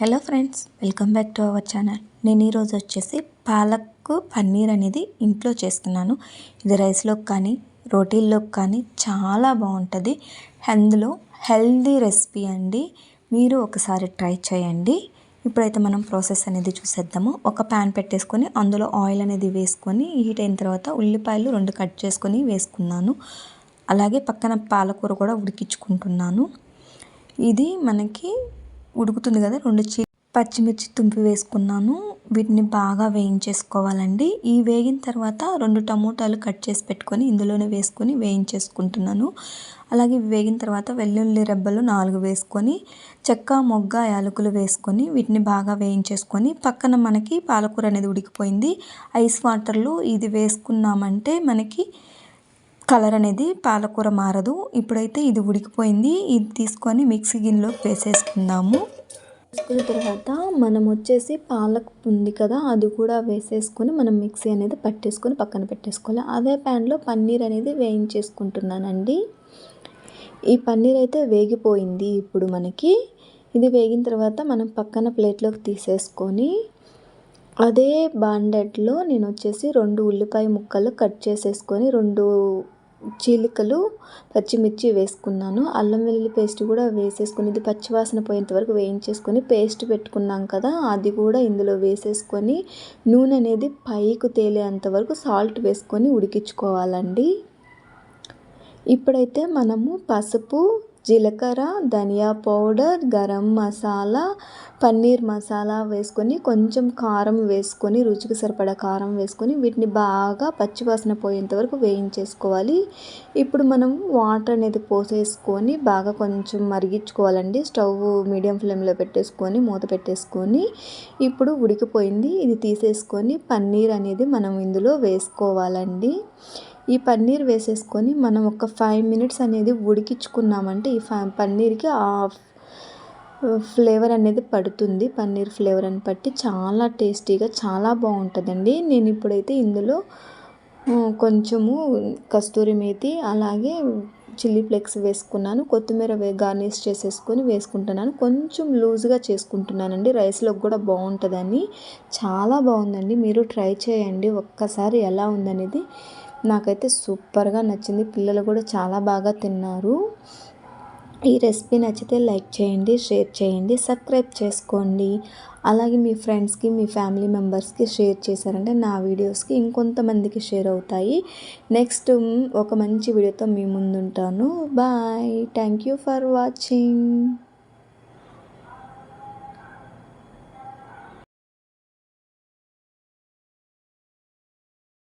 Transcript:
Hello friends welcome back to our channel. నేను ఈరోజు వచ్చేసి పాలక్ పన్నీర్ అనేది ఇంట్లో చేస్తున్నాను. ఇది రైస్లోకి కానీ రోటీల్లోకి కానీ చాలా బాగుంటుంది. అందులో హెల్దీ రెసిపీ అండి. మీరు ఒకసారి ట్రై చేయండి. ఇప్పుడైతే మనం ప్రాసెస్ అనేది చూసేద్దాము. ఒక ప్యాన్ పెట్టేసుకొని అందులో ఆయిల్ అనేది వేసుకొని హీట్ అయిన తర్వాత ఉల్లిపాయలు రెండు కట్ చేసుకొని వేసుకున్నాను. అలాగే పక్కన పాలకూర కూడా ఉడికించుకుంటున్నాను. ఇది మనకి ఉడుకుతుంది కదా రెండు చీ పచ్చిమిర్చి తుంపి వేసుకున్నాను. వీటిని బాగా వేయించేసుకోవాలండి. ఈ వేగిన తర్వాత రెండు టమోటాలు కట్ చేసి పెట్టుకొని ఇందులోనే వేసుకొని వేయించేసుకుంటున్నాను. అలాగే వేగిన తర్వాత వెల్లుల్లి రెబ్బలు నాలుగు వేసుకొని చెక్క మొగ్గ యాలకులు వేసుకొని వీటిని బాగా వేయించేసుకొని పక్కన మనకి పాలకూర అనేది ఉడికిపోయింది. ఐస్ వాటర్లో ఇది వేసుకున్నామంటే మనకి కలర్ అనేది పాలకూర మారదు. ఇప్పుడైతే ఇది ఉడికిపోయింది. ఇది తీసుకొని మిక్సీ గిన్నెలోకి వేసేసుకుందాము. వేసుకున్న తర్వాత మనం వచ్చేసి పాలక్ ఉంది కదా అది కూడా వేసేసుకొని మనం మిక్సీ అనేది పట్టేసుకొని పక్కన పెట్టేసుకోవాలి. అదే ప్యాన్లో పన్నీర్ అనేది వేయించేసుకుంటున్నానండి. ఈ పన్నీర్ అయితే వేగిపోయింది ఇప్పుడు మనకి. ఇది వేగిన తర్వాత మనం పక్కన ప్లేట్లోకి తీసేసుకొని అదే బాండెట్లో నేను వచ్చేసి రెండు ఉల్లిపాయ ముక్కలు కట్ చేసేసుకొని రెండు చీలికలు పచ్చిమిర్చి వేసుకున్నాను. అల్లం వెల్లుల్లి పేస్ట్ కూడా వేసేసుకుని ఇది పచ్చివాసన పోయేంత వరకు వేయించేసుకొని పేస్ట్ పెట్టుకున్నాం కదా అది కూడా ఇందులో వేసేసుకొని నూనె అనేది పైకి తేలేంత వరకు సాల్ట్ వేసుకొని ఉడికించుకోవాలండి. ఇప్పుడైతే మనము పసుపు జీలకర్ర ధనియా పౌడర్ గరం మసాలా పన్నీర్ మసాలా వేసుకొని కొంచెం కారం వేసుకొని రుచికి సరిపడా కారం వేసుకొని వీటిని బాగా పచ్చివాసన పోయేంత వరకు వేయించేసుకోవాలి. ఇప్పుడు మనం వాటర్ అనేది పోసేసుకొని బాగా కొంచెం మరిగించుకోవాలండి. స్టవ్ మీడియం ఫ్లేమ్లో పెట్టేసుకొని మూత పెట్టేసుకొని ఇప్పుడు ఉడికిపోయింది. ఇది తీసేసుకొని పన్నీర్ అనేది మనం ఇందులో వేసుకోవాలండి. ఈ పన్నీర్ వేసేసుకొని మనం ఒక ఫైవ్ మినిట్స్ అనేది ఉడికించుకున్నామంటే ఈ పన్నీర్కి ఆ ఫ్లేవర్ అనేది పడుతుంది. పన్నీర్ ఫ్లేవర్ అని పట్టి చాలా టేస్టీగా చాలా బాగుంటుందండి. నేను ఇప్పుడైతే ఇందులో కొంచెము కస్తూరి మేతి అలాగే చిల్లీ ఫ్లేక్స్ వేసుకున్నాను. కొత్తిమీర వే గార్నిష్ చేసేసుకొని వేసుకుంటున్నాను. కొంచెం లూజ్గా చేసుకుంటున్నానండి. రైస్లోకి కూడా బాగుంటుందని. చాలా బాగుందండి. మీరు ట్రై చేయండి. ఒక్కసారి ఎలా ఉందనేది నాకైతే సూపర్గా నచ్చింది. పిల్లలు కూడా చాలా బాగా తిన్నారు. ఈ రెసిపీ నచ్చితే లైక్ చేయండి షేర్ చేయండి సబ్స్క్రైబ్ చేసుకోండి. అలాగే మీ ఫ్రెండ్స్కి మీ ఫ్యామిలీ మెంబర్స్కి షేర్ చేశారంటే నా వీడియోస్కి ఇంకొంతమందికి షేర్ అవుతాయి. నెక్స్ట్ ఒక మంచి వీడియోతో మీ ముందుంటాను. Bye. Thank you for watching.